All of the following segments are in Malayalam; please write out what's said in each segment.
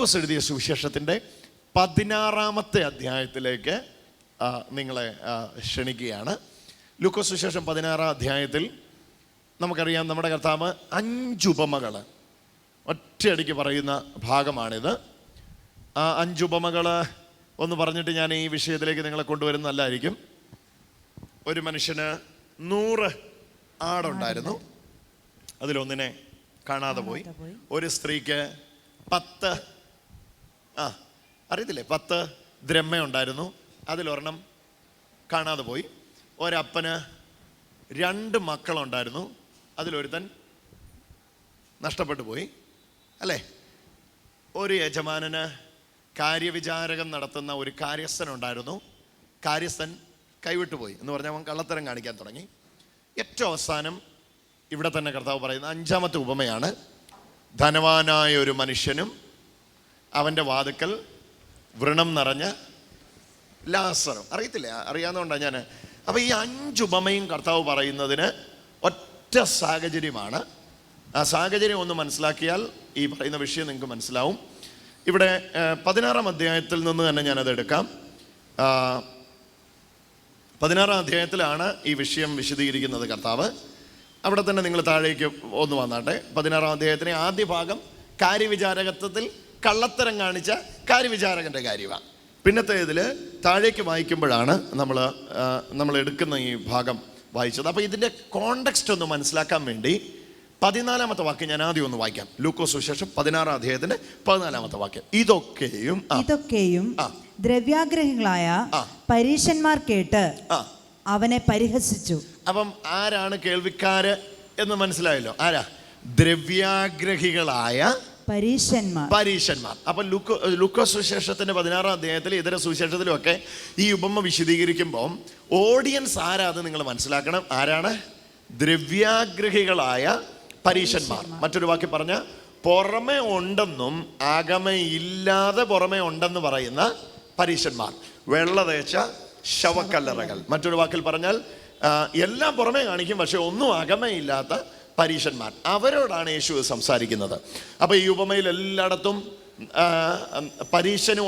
ലൂക്കോസ് എഴുതിയ സുവിശേഷത്തിന്റെ പതിനാറാമത്തെ അധ്യായത്തിലേക്ക് നിങ്ങളെ ക്ഷണിക്കുകയാണ്. ലൂക്കോസ് സുവിശേഷം പതിനാറാം അധ്യായത്തിൽ നമുക്കറിയാം നമ്മുടെ കർത്താവ് അഞ്ചുപമകൾ ഒറ്റയടിക്ക് പറയുന്ന ഭാഗമാണിത്. ആ അഞ്ചുപമകൾ ഒന്ന് പറഞ്ഞിട്ട് ഞാൻ ഈ വിഷയത്തിലേക്ക് നിങ്ങളെ കൊണ്ടുവരുന്നതല്ലായിരിക്കും. ഒരു മനുഷ്യന് നൂറ് ആടുണ്ടായിരുന്നു. അതിലൊന്നിനെ കാണാതെ പോയി. ഒരു സ്ത്രീക്ക് പത്ത് ആ അറിയത്തില്ലേ? പത്ത് ദ്രഹ്മയുണ്ടായിരുന്നു അതിലൊരെണ്ണം കാണാതെ പോയി. ഒരപ്പന് രണ്ട് മക്കളുണ്ടായിരുന്നു. അതിലൊരുത്തൻ നഷ്ടപ്പെട്ടു പോയി. അല്ലേ? ഒരു യജമാനന് കാര്യവിചാരകം നടത്തുന്ന ഒരു കാര്യസ്ഥൻ ഉണ്ടായിരുന്നു കാര്യസ്ഥൻ കൈവിട്ടുപോയി എന്ന് പറഞ്ഞാൽ അവൻ കള്ളത്തരം കാണിക്കാൻ തുടങ്ങി. ഏറ്റവും അവസാനം ഇവിടെ തന്നെ കർത്താവ് പറയുന്ന അഞ്ചാമത്തെ ഉപമയാണ്. ധനവാനായ ഒരു മനുഷ്യനും അവന്റെ വാതുക്കൽ വ്രണം നിറഞ്ഞ ലാസറും. അറിയത്തില്ലേ? അറിയാവുന്നതുകൊണ്ടാണ് ഞാൻ അപ്പോൾ ഈ അഞ്ച് ഉപമയും കർത്താവ് പറയുന്നതിന് ഒറ്റ സാഹചര്യമാണ്. ആ സാഹചര്യം ഒന്ന് മനസ്സിലാക്കിയാൽ ഈ പറയുന്ന വിഷയം നിങ്ങൾക്ക് മനസ്സിലാവും. ഇവിടെ പതിനാറാം അധ്യായത്തിൽ നിന്ന് തന്നെ ഞാനത് എടുക്കാം. പതിനാറാം അധ്യായത്തിലാണ് ഈ വിഷയം വിശദീകരിക്കുന്നത് കർത്താവ്. അവിടെ തന്നെ നിങ്ങൾ താഴേക്ക് ഒന്ന് വന്നാട്ടെ. പതിനാറാം അധ്യായത്തിന് ആദ്യ ഭാഗം കാര്യവിചാരകത്വത്തിൽ കള്ളത്തരം കാണിച്ച കാര്യവിചാരകന്റെ കാര്യമാണ് പിന്നത്തെ ഇതിൽ താഴേക്ക് വായിക്കുമ്പോഴാണ് നമ്മൾ നമ്മൾ എടുക്കുന്ന ഈ ഭാഗം വായിച്ചത്. അപ്പോൾ ഇതിന്റെ കോണ്ടക്സ്റ്റ് ഒന്ന് മനസ്സിലാക്കാൻ വേണ്ടി പതിനാലാമത്തെ വാക്യം ഞാൻ ആദ്യം ഒന്ന് വായിക്കാം. ലൂക്കോസ് സുശേഷം പതിനാറാം അധ്യായത്തിന്റെ പതിനാലാമത്തെ വാക്യം. ഇതൊക്കെയും ഇതൊക്കെയും ദ്രവ്യാഗ്രഹങ്ങളായ ദ്രവ്യാഗ്രഹികളായ ആ. കേട്ട് അവനെ പരിഹസിച്ചു. അപ്പം ആരാണ് കേൾവിക്കാര് എന്ന് മനസ്സിലായല്ലോ? ആരാ? ദ്രവ്യാഗ്രഹികളായ പരീശന്മാർ. പരീശന്മാർ. അപ്പം ലുക്കോ ലുക്കോ സുവിശേഷത്തിന്റെ പതിനാറാം അധ്യായത്തിൽ ഇതര സുവിശേഷത്തിലും ഒക്കെ ഈ ഉപമ വിശദീകരിക്കുമ്പോൾ ഓഡിയൻസ് ആരാ അത് നിങ്ങൾ മനസ്സിലാക്കണം. ആരാണ്? ദ്രവ്യാഗ്രഹികളായ പരീശന്മാർ. മറ്റൊരു വാക്കി പറഞ്ഞ പുറമെ ഉണ്ടെന്നും അകമെ ഇല്ലാതെ പുറമെ ഉണ്ടെന്ന് പറയുന്ന പരീശന്മാർ. വെള്ള തേച്ച ശവക്കല്ലറകൾ. മറ്റൊരു വാക്കിൽ പറഞ്ഞാൽ എല്ലാം പുറമെ കാണിക്കും പക്ഷെ ഒന്നും അകമയില്ലാത്ത പരീശന്മാർ. അവരോടാണ് യേശു സംസാരിക്കുന്നത്. അപ്പോൾ ഈ ഉപമയിൽ എല്ലായിടത്തും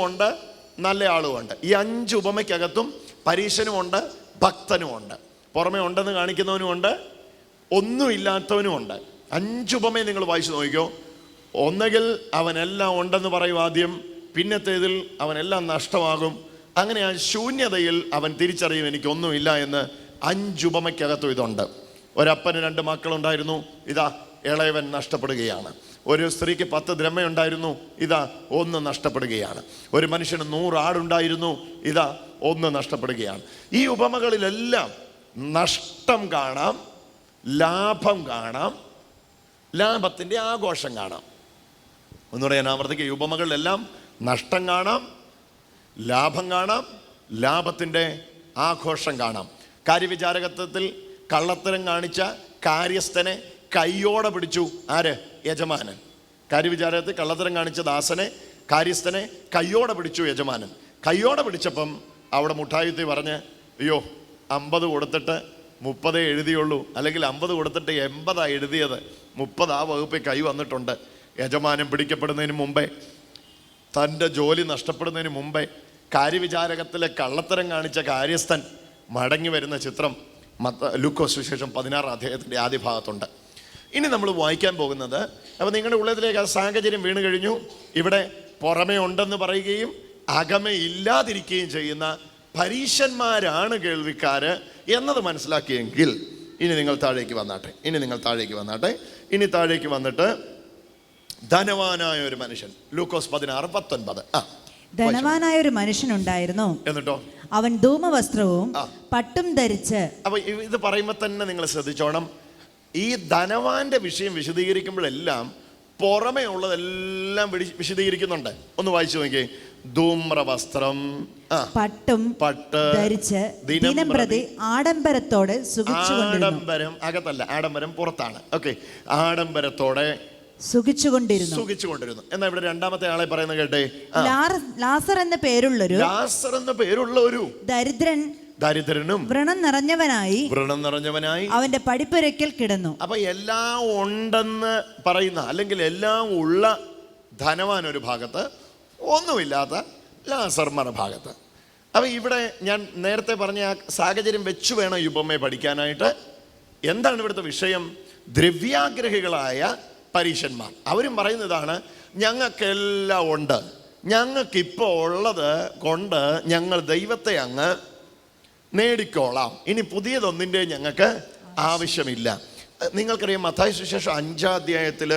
ഉണ്ട് നല്ല ആളുമുണ്ട് ഈ അഞ്ച് ഉപമയ്ക്കകത്തും പരീശനും ഉണ്ട് ഭക്തനും ഉണ്ട് പുറമെ ഉണ്ടെന്ന് കാണിക്കുന്നവനും ഉണ്ട് ഒന്നുമില്ലാത്തവനും ഉണ്ട് അഞ്ച് ഉപമയെ നിങ്ങൾ വായിച്ചു നോക്കിക്കോ. ഒന്നുകിൽ അവനെല്ലാം ഉണ്ടെന്ന് പറയും ആദ്യം പിന്നത്തേതിൽ അവനെല്ലാം നഷ്ടമാകും. അങ്ങനെ ആ ശൂന്യതയിൽ അവൻ തിരിച്ചറിയും എനിക്കൊന്നുമില്ല എന്ന് അഞ്ചുപമയ്ക്കകത്തും ഇതുണ്ട്. ഒരപ്പന് രണ്ട് മക്കളുണ്ടായിരുന്നു. ഇതാ ഇളയവൻ നഷ്ടപ്പെടുകയാണ്. ഒരു സ്ത്രീക്ക് പത്ത് ദ്രമയുണ്ടായിരുന്നു ഇതാ ഒന്ന് നഷ്ടപ്പെടുകയാണ്. ഒരു മനുഷ്യന് നൂറ് ആടുണ്ടായിരുന്നു. ഇതാ ഒന്ന് നഷ്ടപ്പെടുകയാണ്. ഈ ഉപമകളിലെല്ലാം നഷ്ടം കാണാം ലാഭം കാണാം ലാഭത്തിന്റെ ആഘോഷം കാണാം. ഒന്നുകൂടെ ഞാൻ ആവർത്തിക്കുക ഈ ഉപമകളിലെല്ലാം നഷ്ടം കാണാം ലാഭം കാണാം ലാഭത്തിന്റെ ആഘോഷം കാണാം. കാര്യവിചാരകത്വത്തിൽ കള്ളത്തരം കാണിച്ച കാര്യസ്ഥനെ കയ്യോടെ പിടിച്ചു. ആര്? യജമാനൻ. കാര്യവിചാരത്തിൽ കള്ളത്തരം കാണിച്ച ദാസനെ കാര്യസ്ഥനെ കയ്യോടെ പിടിച്ചു യജമാനൻ. കയ്യോടെ പിടിച്ചപ്പം അവിടെ മുട്ടായുത്തി പറഞ്ഞ് അയ്യോ അമ്പത് കൊടുത്തിട്ട് മുപ്പതേ എഴുതിയുള്ളൂ. അല്ലെങ്കിൽ അമ്പത് കൊടുത്തിട്ട് എൺപതാ എഴുതിയത്. മുപ്പത് ആ വകുപ്പിൽ കൈ വന്നിട്ടുണ്ട്. യജമാനൻ പിടിക്കപ്പെടുന്നതിന് മുമ്പേ തന്റെ ജോലി നഷ്ടപ്പെടുന്നതിന് മുമ്പേ കാര്യവിചാരകത്തിലെ കള്ളത്തരം കാണിച്ച കാര്യസ്ഥൻ മടങ്ങി വരുന്ന ചിത്രം മത്ത ലൂക്കോസ് വിശേഷം പതിനാറ് അദ്ദേഹത്തിന്റെ ആദ്യ ഭാഗത്തുണ്ട്. ഇനി നമ്മൾ വായിക്കാൻ പോകുന്നത് അപ്പോൾ നിങ്ങളുടെ ഉള്ളതിലേക്ക് ആ സാഹചര്യം വീണ് കഴിഞ്ഞു. ഇവിടെ പുറമേ ഉണ്ടെന്ന് പറയുകയും അകമേ ഇല്ലാതിരിക്കുകയും ചെയ്യുന്ന പരീശന്മാരാണ് കേൾവിക്കാർ എന്നത് മനസ്സിലാക്കിയെങ്കിൽ ഇനി നിങ്ങൾ താഴേക്ക് വന്നാട്ടെ. ഇനി നിങ്ങൾ താഴേക്ക് വന്നാട്ടെ. ഇനി താഴേക്ക് വന്നിട്ട് ധനവാനായ ഒരു മനുഷ്യൻ ലൂക്കോസ് പതിനാറ് പത്തൊൻപത്. ആ. ധനവാനായ ഒരു മനുഷ്യനുണ്ടായിരുന്നു. എന്നിട്ടോ? അവൻ ധൂമവസ്ത്രവും. പട്ടും ധരിച്ച് അപ്പൊ ഇത് പറയുമ്പോൾ തന്നെ നിങ്ങൾ ശ്രദ്ധിച്ചോണം. ഈ ധനവാന്റെ വിഷയം വിശദീകരിക്കുമ്പോഴെല്ലാം പുറമേ ഉള്ളതെല്ലാം വിശദീകരിക്കുന്നുണ്ട്. ഒന്ന് വായിച്ചു നോക്കിയേ. ധൂമ്രവസ്ത്രം പട്ടും പട്ട് ധരിച്ച് ദിനം പ്രതി ആഡംബരത്തോടെ ആഡംബരം അകത്തല്ല ആഡംബരം പുറത്താണ്. ഓക്കെ ആഡംബരത്തോടെ സുഖിച്ചുകൊണ്ടിരുന്നു. സുഖിച്ചുകൊണ്ടിരുന്നു. എന്നാ ഇവിടെ രണ്ടാമത്തെ ആളെ പറയുന്നത് കേട്ടെ? ലാസർ എന്ന പേരുള്ളൊരു ലാസർ എന്ന പേരുള്ള ഒരു ദരിദ്രൻ ദരിദ്രനും വ്രണം നിറഞ്ഞവനായി വ്രണം നിറഞ്ഞവനായി അവന്റെ പടിപ്പുരയ്ക്കൽ കിടന്നു. അപ്പൊ എല്ലാം ഉണ്ടെന്ന് പറയുന്ന അല്ലെങ്കിൽ എല്ലാം ഉള്ള ധനവാൻ ഒരു ഭാഗത്ത് ഒന്നുമില്ലാത്ത ലാസർ മറഭാഗത്ത് അപ്പൊ ഇവിടെ ഞാൻ നേരത്തെ പറഞ്ഞ ആ സാഹചര്യം വെച്ചു വേണം ഈ ഉപമയെ പഠിക്കാനായിട്ട്. എന്താണ് ഇവിടുത്തെ വിഷയം? ദ്രവ്യാഗ്രഹികളായ പരീശന്മാർ അവരും പറയുന്നതാണ് ഞങ്ങൾക്കെല്ലാം ഉണ്ട്. ഞങ്ങൾക്കിപ്പോൾ ഉള്ളത് കൊണ്ട് ഞങ്ങൾ ദൈവത്തെ അങ്ങ് നേടിക്കോളാം. ഇനി പുതിയതൊന്നിന്റെ ഞങ്ങൾക്ക് ആവശ്യമില്ല. നിങ്ങൾക്കറിയാം മത്തായ സുശേഷം അഞ്ചാം അധ്യായത്തിൽ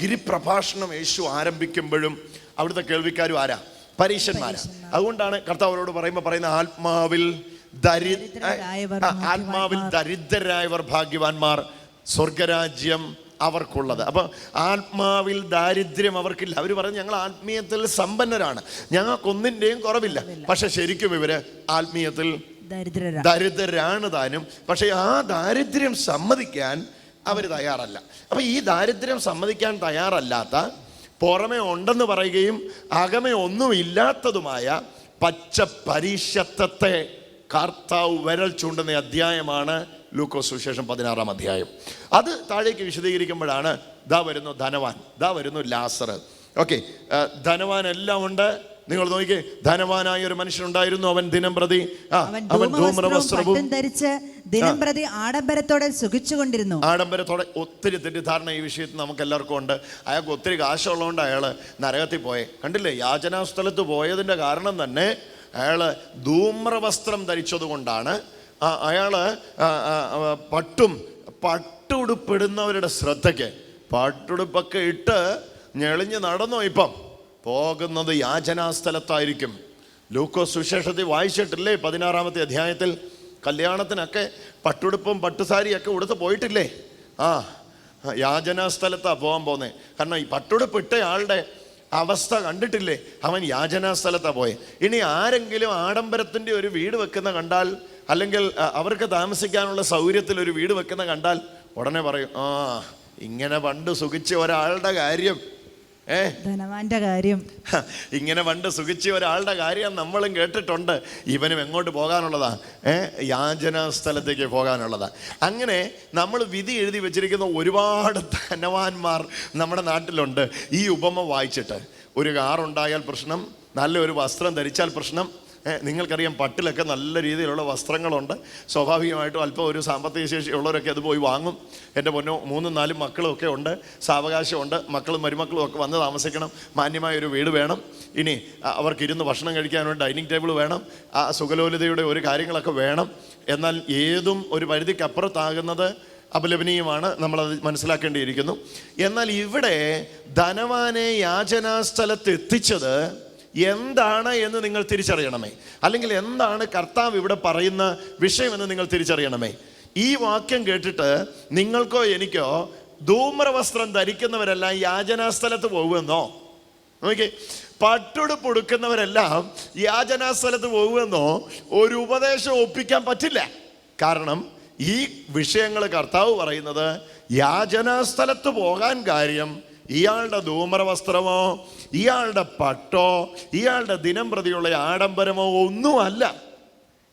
ഗിരിപ്രഭാഷണം യേശു ആരംഭിക്കുമ്പോഴും അവിടുത്തെ കേൾവിക്കാരും ആരാ? പരീശന്മാരാ അതുകൊണ്ടാണ് കർത്താവരോട് അവരോട് പറയുമ്പോൾ പറയുന്ന ആത്മാവിൽ ദരി ആത്മാവിൽ ദരിദ്രരായവർ ഭാഗ്യവാന്മാർ സ്വർഗരാജ്യം അവർക്കുള്ളത്. അപ്പോൾ ആത്മാവിൽ ദാരിദ്ര്യം അവർക്കില്ല. അവർ പറഞ്ഞു ഞങ്ങൾ ആത്മീയത്തിൽ സമ്പന്നരാണ്. ഞങ്ങൾക്കൊന്നിന്റെയും കുറവില്ല. പക്ഷെ ശരിക്കും ഇവർ ആത്മീയത്തിൽ ദരിദ്രരാ. ദരിദ്രരാണ് താനും. പക്ഷെ ആ ദാരിദ്ര്യം സമ്മതിക്കാൻ അവർ തയ്യാറല്ല. അപ്പൊ ഈ ദാരിദ്ര്യം സമ്മതിക്കാൻ തയ്യാറല്ലാത്ത പുറമെ ഉണ്ടെന്ന് പറയുകയും അകമെ ഒന്നും ഇല്ലാത്തതുമായ പച്ച പരീക്ഷത്വത്തെ കർത്താവ് വിരൽ ചൂണ്ടുന്ന അധ്യായമാണ് ലൂക്കോസ് സുവിശേഷം പതിനാറാം അധ്യായം. അത് താഴേക്ക് വിശദീകരിക്കുമ്പോഴാണ് ദാ വരുന്നു ധനവാൻ ദാ വരുന്നു ലാസർ. ഓക്കെ ധനവാൻ എല്ലാം ഉണ്ട്. നിങ്ങൾ നോക്കിക്കേ ധനവാനായ ഒരു മനുഷ്യനുണ്ടായിരുന്നു അവൻ ദിനം പ്രതി അവൻ ധൂമ്രവസ്ത്രവും ധരിച്ച് ദിനം പ്രതി ആഡംബരത്തോടെ സുഖിച്ചുകൊണ്ടിരുന്നു. ആഡംബരത്തോടെ ഒത്തിരി തെറ്റിദ്ധാരണ ഈ വിഷയത്തിൽ നമുക്ക് എല്ലാവർക്കും ഉണ്ട്. അയാൾക്ക് ഒത്തിരി കാശുള്ളതുകൊണ്ട് അയാൾ നരകത്തിൽ പോയെ. കണ്ടില്ലേ യാചനാ സ്ഥലത്ത് പോയതിന്റെ കാരണം തന്നെ അയാൾ ധൂമ്രവസ്ത്രം ധരിച്ചത് കൊണ്ടാണ് അയാൾ പട്ടും പട്ടുടുപ്പിടുന്നവരുടെ ശ്രദ്ധയ്ക്ക്. പട്ടുടുപ്പൊക്കെ ഇട്ട് ഞെളിഞ്ഞ് നടന്നു ഇപ്പം? പോകുന്നത് യാചനാ സ്ഥലത്തായിരിക്കും ലൂക്കോ സുശേഷത്തിൽ വായിച്ചിട്ടില്ലേ? പതിനാറാമത്തെ അധ്യായത്തിൽ കല്യാണത്തിനൊക്കെ പട്ടുടുപ്പും പട്ടുസാരിയൊക്കെ ഉടുത്ത് പോയിട്ടില്ലേ? ആ യാചനാ സ്ഥലത്താ പോകാൻ പോകുന്നത് കാരണം ഈ പട്ടുടുപ്പ് ഇട്ട ആളുടെ അവസ്ഥ കണ്ടിട്ടില്ലേ? അവൻ യാചനാ സ്ഥലത്താ പോയെ. ഇനി ആരെങ്കിലും ആഡംബരത്തിന്റെ ഒരു വീട് വെക്കുന്ന കണ്ടാൽ അല്ലെങ്കിൽ അവർക്ക് താമസിക്കാനുള്ള സൗകര്യത്തിൽ ഒരു വീട് വെക്കുന്ന കണ്ടാൽ ഉടനെ പറയും ആ ഇങ്ങനെ പണ്ട് സുഖിച്ച ഒരാളുടെ കാര്യം. ഏ? ധനവാന്റെ കാര്യം. ഇങ്ങനെ പണ്ട് സുഖിച്ച ഒരാളുടെ കാര്യം നമ്മളും കേട്ടിട്ടുണ്ട്. ഇവനും എങ്ങോട്ട് പോകാനുള്ളതാ? ഏ യാചനാ സ്ഥലത്തേക്ക് പോകാനുള്ളതാ. അങ്ങനെ നമ്മൾ വിധി എഴുതി വെച്ചിരിക്കുന്ന ഒരുപാട് ധനവാന്മാർ നമ്മുടെ നാട്ടിലുണ്ട്. ഈ ഉപമ വായിച്ചിട്ട് ഒരു കാറുണ്ടായാൽ പ്രശ്നം നല്ലൊരു വസ്ത്രം ധരിച്ചാൽ പ്രശ്നം നിങ്ങൾക്കറിയാം പട്ടിലൊക്കെ നല്ല രീതിയിലുള്ള വസ്ത്രങ്ങളുണ്ട്. സ്വാഭാവികമായിട്ടും അല്പം ഒരു സാമ്പത്തിക ശേഷി ഉള്ളവരൊക്കെ അത് പോയി വാങ്ങും. എന്റെ പൊന്നോ മൂന്നും നാലും മക്കളും ഒക്കെ ഉണ്ട്. സാവകാശമുണ്ട്. മക്കളും മരുമക്കളും ഒക്കെ വന്ന് താമസിക്കണം. മാന്യമായ ഒരു വീട് വേണം. ഇനി അവർക്കിരുന്ന് ഭക്ഷണം കഴിക്കാനുള്ള ഡൈനിങ് ടേബിൾ വേണം. ആ സുഖലോലിതയുടെ ഒരു കാര്യങ്ങളൊക്കെ വേണം. എന്നാൽ ഏതും ഒരു പരിധിക്കപ്പുറത്താകുന്നത് അപലപനീയമാണ്. നമ്മളത് മനസ്സിലാക്കേണ്ടിയിരിക്കുന്നു. എന്നാൽ ഇവിടെ ധനവാനെ യാചനാ സ്ഥലത്ത് എത്തിച്ചത് എന്താണ് എന്ന് നിങ്ങൾ തിരിച്ചറിയണമേ. അല്ലെങ്കിൽ എന്താണ് കർത്താവ് ഇവിടെ പറയുന്ന വിഷയമെന്ന് നിങ്ങൾ തിരിച്ചറിയണമേ. ഈ വാക്യം കേട്ടിട്ട് നിങ്ങൾക്കോ എനിക്കോ ധൂമ്രവസ്ത്രം ധരിക്കുന്നവരെല്ലാം യാചനാ സ്ഥലത്ത് പോകുമെന്നോ നോക്കി പട്ടുടുപ്പ് ഉടുക്കുന്നവരെല്ലാം യാചനാ സ്ഥലത്ത് പോകുമെന്നോ ഒരു ഉപദേശം ഒപ്പിക്കാൻ പറ്റില്ല. കാരണം ഈ വിഷയങ്ങൾ കർത്താവ് പറയുന്നത് യാചനാ സ്ഥലത്ത് പോകാൻ കാര്യം ഇയാളുടെ ധൂമ്രവസ്ത്രമോ ഇയാളുടെ പട്ടോ ഇയാളുടെ ദിനം പ്രതിയുള്ള ആഡംബരമോ ഒന്നുമല്ല.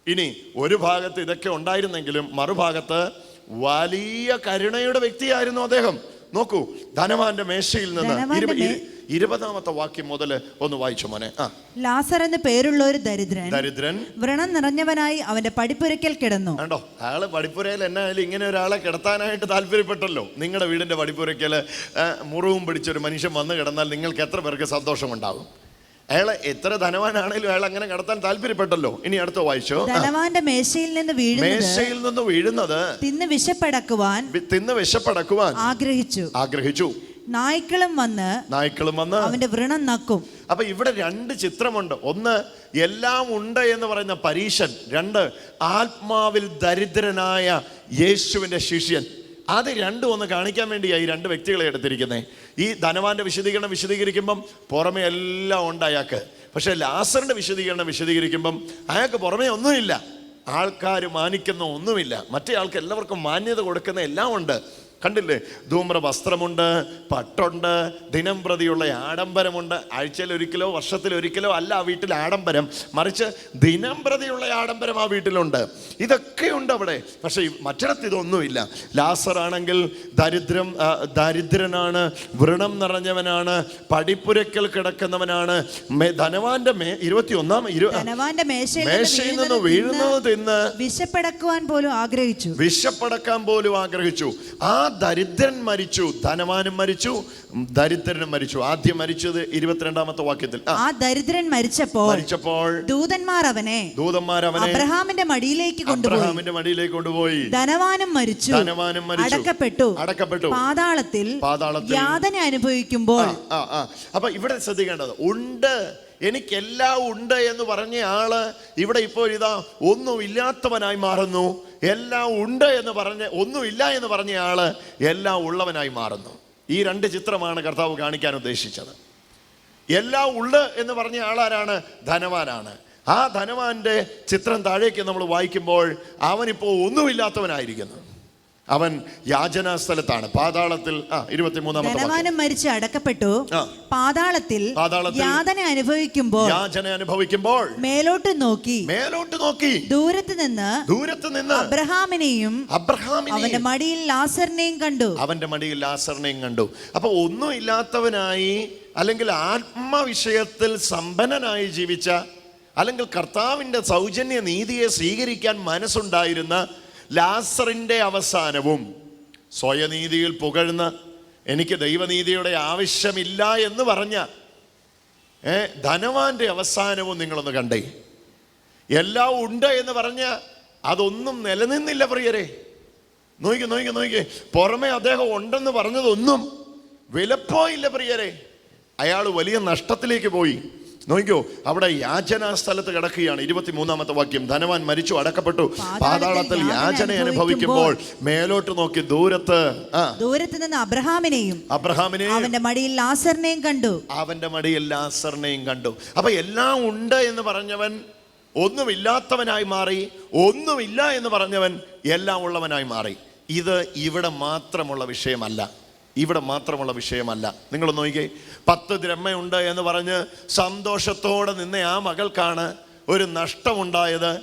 ഇനി ഒരു ഭാഗത്ത് ഇതൊക്കെ ഉണ്ടായിരുന്നെങ്കിലും മറുഭാഗത്ത് വലിയ കരുണയുടെ വ്യക്തിയായിരുന്നു അദ്ദേഹം. നോക്കൂ ധനവാന്റെ മേശയിൽ നിന്ന് ഇരുപതാമത്തെ വാക്യം മുതൽ ഒന്ന് വായിച്ചു മോനെ? ലാസർ എന്ന് പേരുള്ള ഒരു ദരിദ്രൻ ദരിദ്രൻ. വ്രണം നിറഞ്ഞവനായി അവന്റെ പടിപ്പുരയ്ക്കൽ കിടന്നു. കണ്ടോ? അയാൾ പടിപ്പുരയിൽ എന്നായാലും ഇങ്ങനെ ഒരാളെ കിടത്താനായിട്ട് താല്പര്യപ്പെട്ടല്ലോ. നിങ്ങളുടെ വീടിന്റെ പടിപ്പുരയ്ക്കൽ മുറിവും പിടിച്ചൊരു മനുഷ്യൻ വന്ന് കിടന്നാൽ നിങ്ങൾക്ക് എത്ര പേർക്ക് സന്തോഷമുണ്ടാകും അയാൾ എത്ര ധനവാനാണേലും അയാൾ അങ്ങനെ കടത്താൻ താല്പര്യപ്പെട്ടല്ലോ. ഇനി അടുത്ത വായിച്ചോ. ധനവാന്റെ മേശയിൽ നിന്ന് വീഴുന്നത് മേശയിൽ നിന്ന് വീഴുന്നത് തിന്ന് വിശപ്പടക്കുവാൻ തിന്ന് വിശപ്പടക്കുവാൻ ആഗ്രഹിച്ചു. ആഗ്രഹിച്ചു. നായ്ക്കളും വന്ന് നായ്ക്കളും വന്ന് അവന്റെ വ്രണം നക്കും. അപ്പൊ ഇവിടെ രണ്ട് ചിത്രമുണ്ട്. ഒന്ന് എല്ലാം ഉണ്ട് എന്ന് പറയുന്ന പരീശൻ. രണ്ട് ആത്മാവിൽ ദരിദ്രനായ യേശുവിന്റെ ശിഷ്യൻ. അത് രണ്ടും ഒന്ന് കാണിക്കാൻ വേണ്ടിയാണ് ഈ രണ്ട് വ്യക്തികളെ എടുത്തിരിക്കുന്നത് ഈ ധനവാന്റെ വിശദീകരണം വിശദീകരിക്കുമ്പം പുറമെ എല്ലാം ഉണ്ട് അയാൾക്ക് പക്ഷെ ലാസറിന്റെ വിശദീകരണം വിശദീകരിക്കുമ്പം അയാൾക്ക് പുറമെ ഒന്നുമില്ല. ആൾക്കാർ മാനിക്കുന്ന ഒന്നുമില്ല. മറ്റേ ആൾക്ക് എല്ലാവർക്കും മാന്യത കൊടുക്കുന്ന എല്ലാം ഉണ്ട്. കണ്ടില്ലേ? ധൂമ്ര വസ്ത്രമുണ്ട് പട്ടുണ്ട് ദിനം പ്രതിയുള്ള ആഡംബരമുണ്ട്. ആഴ്ചയിൽ ഒരിക്കലോ വർഷത്തിൽ ഒരിക്കലോ അല്ല ആ വീട്ടിൽ ആഡംബരം. മറിച്ച് ദിനം പ്രതിയുള്ള ആഡംബരം ആ വീട്ടിലുണ്ട്. ഇതൊക്കെ ഉണ്ട് അവിടെ. പക്ഷേ മറ്റിടത്ത് ഇതൊന്നുമില്ല. ലാസറാണെങ്കിൽ ദരിദ്രം ദരിദ്രനാണ് വ്രണം നിറഞ്ഞവനാണ് പടിപ്പുരക്കൽ കിടക്കുന്നവനാണ്. ധനവാന്റെ മേ ഇരുപത്തി ഒന്നാം ധനവാന്റെ മേശയിൽ മേശയിൽ നിന്ന് വീഴുന്നത് തിന്ന് വിശപ്പടക്കുവാൻ പോലും ആഗ്രഹിച്ചു. വിശപ്പടക്കാൻ പോലും ആഗ്രഹിച്ചു. ആ ദരിദ്രൻ മരിച്ചു ധനവാനും മരിച്ചു ദരിദ്രനും മരിച്ചു. ആദ്യം മരിച്ചത് ഇരുപത്തിരണ്ടാമത്തെ വാക്യത്തിൽ. ആ, ദരിദ്രൻ മരിച്ചപ്പോൾ മരിച്ചപ്പോൾ ദൂതന്മാർ അവനെ ദൂതന്മാർ അവനെ അബ്രഹാമിന്റെ മടിയിലേക്ക് കൊണ്ടുപോയി. അബ്രഹാമിന്റെ മടിയിലേക്ക് കൊണ്ടുപോയി. ധനവാനും മരിച്ചു ധനവാനും മരിച്ചു. അടക്കപ്പെട്ടു. അടക്കപ്പെട്ടു. പാതാളത്തിൽ പാതാളത്തിൽ. യാതന അനുഭവിക്കുമ്പോൾ അപ്പൊ ഇവിടെ ശ്രദ്ധിക്കേണ്ടത് ഉണ്ട് എനിക്കെല്ലാം ഉണ്ട് എന്ന് പറഞ്ഞ ആൾ ഇവിടെ ഇപ്പോൾ ഇതാ ഒന്നും ഇല്ലാത്തവനായി മാറുന്നു. എല്ലാം ഉണ്ട് എന്ന് പറഞ്ഞ് ഒന്നുമില്ല എന്ന് പറഞ്ഞ ആൾ എല്ലാം ഉള്ളവനായി മാറുന്നു. ഈ രണ്ട് ചിത്രമാണ് കർത്താവ് കാണിക്കാൻ ഉദ്ദേശിച്ചത്. എല്ലാം ഉണ്ട് എന്ന് പറഞ്ഞ ആളാരാണ്? ധനവാനാണ്. ആ ധനവാന്റെ ചിത്രം താഴേക്ക് നമ്മൾ വായിക്കുമ്പോൾ അവനിപ്പോൾ ഒന്നുമില്ലാത്തവനായിരിക്കുന്നു. അവൻ യാചനാ സ്ഥലത്താണ്. പാതാളത്തിൽ ആ ഇരുപത്തിമൂന്നാമത്തെ വാക്യം. ധനവാനും മരിച്ച് അടക്കപ്പെട്ടു. പാതാളത്തിൽ പാതാളത്തിൽ യാതന അനുഭവിക്കുമ്പോൾ യാചന അനുഭവിക്കുമ്പോൾ മേലോട്ട് നോക്കി. മേലോട്ട് നോക്കി. ദൂരത്ത് നിന്ന് ദൂരത്ത് നിന്ന് അബ്രഹാമിനെയും അബ്രഹാമിനെയും അവന്റെ മടിയിൽ ലാസറിനെയും കണ്ടു. അവന്റെ മടിയിൽ ലാസറിനെയും കണ്ടു. അപ്പൊ ഒന്നും ഇല്ലാത്തവനായി അല്ലെങ്കിൽ ആത്മവിഷയത്തിൽ സമ്പന്നനായി ജീവിച്ച അല്ലെങ്കിൽ കർത്താവിന്റെ സൗജന്യ നീതിയെ സ്വീകരിക്കാൻ മനസ്സുണ്ടായിരുന്ന ലാസറിന്റെ അവസാനവും സ്വയനീതിയിൽ പുകഴ്ന്ന് എനിക്ക് ദൈവനീതിയുടെ ആവശ്യമില്ല എന്ന് പറഞ്ഞ ഏ ധനവാന്റെ അവസാനവും നിങ്ങളൊന്ന് കണ്ടേ. എല്ലാം ഉണ്ട് എന്ന് പറഞ്ഞ അതൊന്നും നിലനിന്നില്ല പ്രിയരെ. നോക്കി നോക്കി നോക്കി. പുറമെ അദ്ദേഹം ഉണ്ടെന്ന് പറഞ്ഞതൊന്നും വിലപ്പോയില്ല പ്രിയരെ. അയാൾ വലിയ നഷ്ടത്തിലേക്ക് പോയി. നോക്കിക്കോ അവിടെ യാചനാ സ്ഥലത്ത് കിടക്കുകയാണ്. ഇരുപത്തി മൂന്നാമത്തെ വാക്യം. ധനവാൻ മരിച്ചു അടക്കപ്പെട്ടു. പാതാളത്തിൽ യാചന അനുഭവിക്കുമ്പോൾ മേലോട്ട് നോക്കി ദൂരത്ത് ദൂരത്ത് നിന്ന് അബ്രഹാമിനെയും അബ്രഹാമിനെയും അവന്റെ മടിയിൽ ലാസറിനെയും കണ്ടു. അവന്റെ മടിയിൽ ലാസറിനെയും കണ്ടു. അപ്പൊ എല്ലാം ഉണ്ട് എന്ന് പറഞ്ഞവൻ ഒന്നുമില്ലാത്തവനായി മാറി ഒന്നുമില്ല എന്ന് പറഞ്ഞവൻ എല്ലാം ഉള്ളവനായി മാറി. ഇത് ഇവിടെ മാത്രമുള്ള വിഷയമല്ല. ഇവിടെ മാത്രമുള്ള വിഷയമല്ല. നിങ്ങൾ നോക്കിക്കേ. പത്ത് ദ്രഹ്മയുണ്ട് എന്ന് പറഞ്ഞ് സന്തോഷത്തോടെ നിന്ന ആ മകൾക്കാണ് ഒരു നഷ്ടമുണ്ടായത്.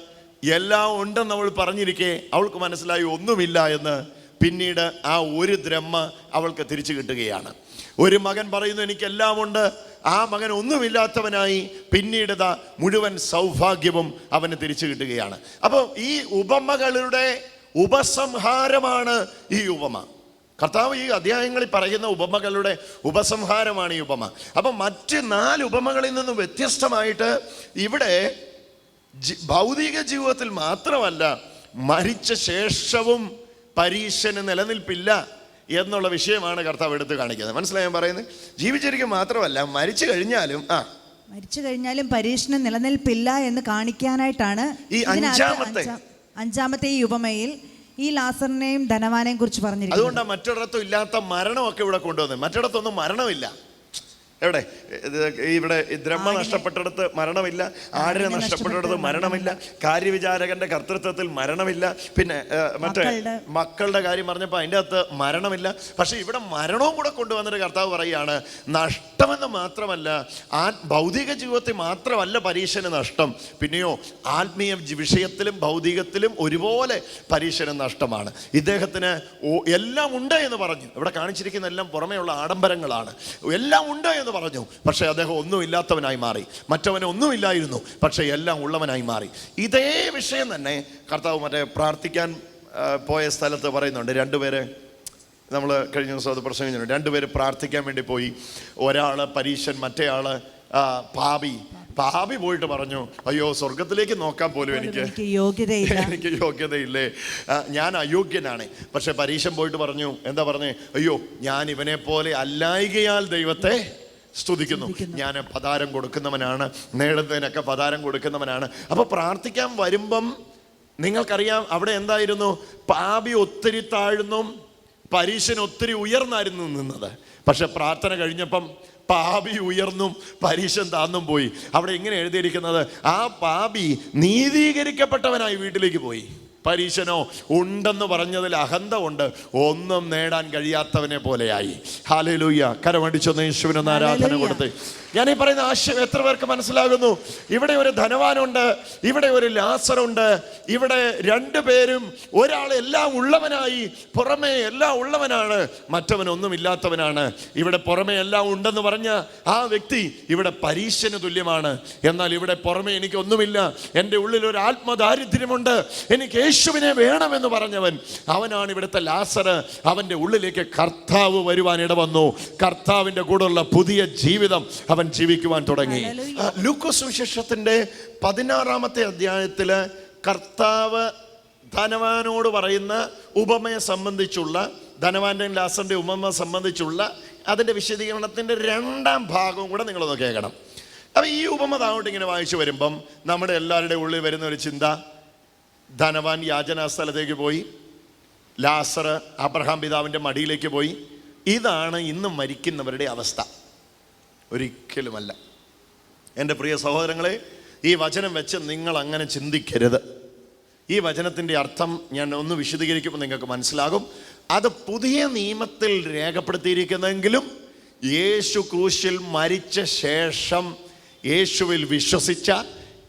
എല്ലാം ഉണ്ടെന്ന് അവൾ പറഞ്ഞിരിക്കെ. അവൾക്ക് മനസ്സിലായി ഒന്നുമില്ല എന്ന്. പിന്നീട് ആ ഒരു ദ്രഹ്മ അവൾക്ക് തിരിച്ചു കിട്ടുകയാണ്. ഒരു മകൻ പറയുന്നു എനിക്കെല്ലാം ഉണ്ട്. ആ മകൻ ഒന്നുമില്ലാത്തവനായി. പിന്നീട് ഇതാ മുഴുവൻ സൗഭാഗ്യവും അവന് തിരിച്ചു കിട്ടുകയാണ്. അപ്പോൾ ഈ ഉപമകളുടെ ഉപസംഹാരമാണ് ഈ ഉപമ. കർത്താവ് ഈ അധ്യായങ്ങളിൽ പറയുന്ന ഉപമകളുടെ ഉപസംഹാരമാണ് ഈ ഉപമ. അപ്പം മറ്റ് നാല് ഉപമകളിൽ നിന്നും വ്യത്യസ്തമായിട്ട് ഇവിടെ ഭൗതിക ജീവിതത്തിൽ മാത്രമല്ല മരിച്ച ശേഷവും പരീക്ഷന് നിലനിൽപ്പില്ല എന്നുള്ള വിഷയമാണ് കർത്താവ് എടുത്ത് കാണിക്കുന്നത്. മനസ്സിലായി ഞാൻ പറയുന്നത്? ജീവിച്ചിരിക്കും മാത്രമല്ല മരിച്ചു കഴിഞ്ഞാലും ആ. മരിച്ചു കഴിഞ്ഞാലും പരീക്ഷണം നിലനിൽപ്പില്ല എന്ന് കാണിക്കാനായിട്ടാണ് ഈ അഞ്ചാമത്തെ- അഞ്ചാ- അഞ്ചാമത്തെ ഈ ഉപമയിൽ ഈ ലാസറിനെയും ധനവാനെയും കുറിച്ച് പറഞ്ഞിരിക്കുന്നത് അതുകൊണ്ടാണ് മറ്റൊരിടത്തും ഇല്ലാത്ത മരണമൊക്കെ ഇവിടെ കൊണ്ടുവന്നത്. മറ്റിടത്തൊന്നും മരണമില്ല. എവിടെ? ഇവിടെ ദ്രഹ്മ നഷ്ടപ്പെട്ടിടത്ത് മരണമില്ല ആടിനെ നഷ്ടപ്പെട്ടിടത്ത് മരണമില്ല കാര്യവിചാരകന്റെ കർത്തൃത്വത്തിൽ മരണമില്ല. പിന്നെ മറ്റേ മക്കളുടെ- കാര്യം പറഞ്ഞപ്പോൾ അതിന്റെ അകത്ത് മരണമില്ല. പക്ഷെ ഇവിടെ മരണവും കൂടെ കൊണ്ടുവന്നിട്ട് കർത്താവ് പറയുകയാണ് നഷ്ടമെന്ന് മാത്രമല്ല ആ ഭൗതിക ജീവിതത്തിൽ മാത്രമല്ല പരീക്ഷന് നഷ്ടം. പിന്നെയോ ആത്മീയ വിഷയത്തിലും ഭൗതികത്തിലും ഒരുപോലെ പരീക്ഷന് നഷ്ടമാണ്. ഇദ്ദേഹത്തിന് എല്ലാം ഉണ്ട് എന്ന് പറഞ്ഞു. ഇവിടെ കാണിച്ചിരിക്കുന്ന എല്ലാം പുറമേയുള്ള ആഡംബരങ്ങളാണ്. എല്ലാം ഉണ്ട് എന്ന് പറഞ്ഞു. പക്ഷേ അദ്ദേഹം ഒന്നുമില്ലാത്തവനായി മാറി. മറ്റവന് ഒന്നുമില്ലായിരുന്നു പക്ഷേ എല്ലാം ഉള്ളവനായി മാറി. ഇതേ വിഷയം തന്നെ കർത്താവ് മറ്റേ പ്രാർത്ഥിക്കാൻ പോയ സ്ഥലത്ത് പറയുന്നുണ്ട്. രണ്ടുപേരെ നമ്മൾ കഴിഞ്ഞ ദിവസം അത് പ്രസംഗിച്ചു രണ്ടുപേര് പ്രാർത്ഥിക്കാൻ വേണ്ടി പോയി. ഒരാൾ പരീശൻ മറ്റേ ആൾ പാപി. പാപി പോയിട്ട് പറഞ്ഞു അയ്യോ സ്വർഗത്തിലേക്ക് നോക്കാൻ പോലും എനിക്ക് എനിക്ക് യോഗ്യതയില്ല. എനിക്ക് യോഗ്യതയില്ലേ? ഞാൻ അയോഗ്യനാണ്. പക്ഷെ പരീക്ഷൻ പോയിട്ട് പറഞ്ഞു എന്താ പറഞ്ഞേ? അയ്യോ ഞാൻ ഇവനെ പോലെ അല്ലായികയാൽ ദൈവത്തെ സ്തുതിക്കുന്നു. ഞാൻ പതാരം കൊടുക്കുന്നവനാണ് നേടുന്നതിനൊക്കെ പതാരം കൊടുക്കുന്നവനാണ്. അപ്പൊ പ്രാർത്ഥിക്കാൻ വരുമ്പം നിങ്ങൾക്കറിയാം അവിടെ എന്തായിരുന്നു? പാപി ഒത്തിരി താഴ്ന്നും പരീശൻ ഒത്തിരി ഉയർന്നായിരുന്നു നിന്നത്. പക്ഷെ പ്രാർത്ഥന കഴിഞ്ഞപ്പം പാപി ഉയർന്നും പരീശൻ താന്നും പോയി. അവിടെ ഇങ്ങനെ എഴുതിയിരിക്കുന്നത്? ആ പാപി നീതീകരിക്കപ്പെട്ടവനായി വീട്ടിലേക്ക് പോയി. പരീശനോ ഉണ്ടെന്ന് പറഞ്ഞതിൽ അഹന്ത ഉണ്ട് ഒന്നും നേടാൻ കഴിയാത്തവനെ പോലെയായി. ഹാലലൂയ കരമടിച്ചൊന്ന് യേശുവിനൊന്ന് ആരാധന. കൊടുത്ത്. ഞാൻ ഈ പറയുന്ന ആശയം എത്ര പേർക്ക് മനസ്സിലാകുന്നു? ഇവിടെ ഒരു ധനവാനുണ്ട് ഇവിടെ ഒരു ലാസറുണ്ട് ഇവിടെ രണ്ടു പേരും ഒരാൾ എല്ലാം ഉള്ളവനായി പുറമേ എല്ലാം ഉള്ളവനാണ് മറ്റവൻ ഒന്നും ഇല്ലാത്തവനാണ് ഇവിടെ പുറമേ എല്ലാം ഉണ്ടെന്ന് പറഞ്ഞ ആ വ്യക്തി ഇവിടെ പരീക്ഷന് തുല്യമാണ്. എന്നാൽ ഇവിടെ പുറമേ എനിക്കൊന്നുമില്ല എന്റെ ഉള്ളിൽ ഒരു ആത്മദാരിദ്ര്യമുണ്ട്. എനിക്ക് യേശുവിനെ വേണമെന്ന് പറഞ്ഞവൻ അവനാണ് ഇവിടുത്തെ ലാസർ അവന്റെ ഉള്ളിലേക്ക് കർത്താവ് വരുവാൻ ഇടവന്നു കർത്താവിന്റെ കൂടെയുള്ള പുതിയ ജീവിതം അവൻ ജീവിക്കുവാൻ തുടങ്ങി. ലൂക്കോസ് സുവിശേഷത്തിന്റെ പതിനാറാമത്തെ അധ്യായത്തിൽ കർത്താവ് ധനവാനോട് പറയുന്ന ഉപമയെ സംബന്ധിച്ചുള്ള ധനവാന്റെ ലാസറിന്റെ ഉപമ സംബന്ധിച്ചുള്ള അതിന്റെ വിശദീകരണത്തിന്റെ രണ്ടാം ഭാഗവും കൂടെ നിങ്ങളൊന്ന് കേൾക്കണം. അപ്പം ഈ ഉപമ താങ്ങോട്ട് ഇങ്ങനെ വായിച്ചു വരുമ്പം നമ്മുടെ എല്ലാവരുടെ ഉള്ളിൽ വരുന്ന ഒരു ചിന്ത ധനവാൻ യാചനാ സ്ഥലത്തേക്ക് പോയി. ലാസർ അബ്രഹാം പിതാവിന്റെ മടിയിലേക്ക് പോയി. ഇതാണ് ഇന്ന് മരിക്കുന്നവരുടെ അവസ്ഥ. ഒരിക്കലുമല്ല. എന്റെ പ്രിയ സഹോദരങ്ങളെ ഈ വചനം വെച്ച് നിങ്ങൾ അങ്ങനെ ചിന്തിക്കരുത്. ഈ വചനത്തിന്റെ അർത്ഥം ഞാൻ ഒന്ന് വിശദീകരിക്കുമ്പോൾ നിങ്ങൾക്ക് മനസ്സിലാകും. അത് പുതിയ നിയമത്തിൽ രേഖപ്പെടുത്തിയിരിക്കുന്നെങ്കിലും യേശു ക്രൂശിൽ മരിച്ച ശേഷം യേശുവിൽ വിശ്വസിച്ച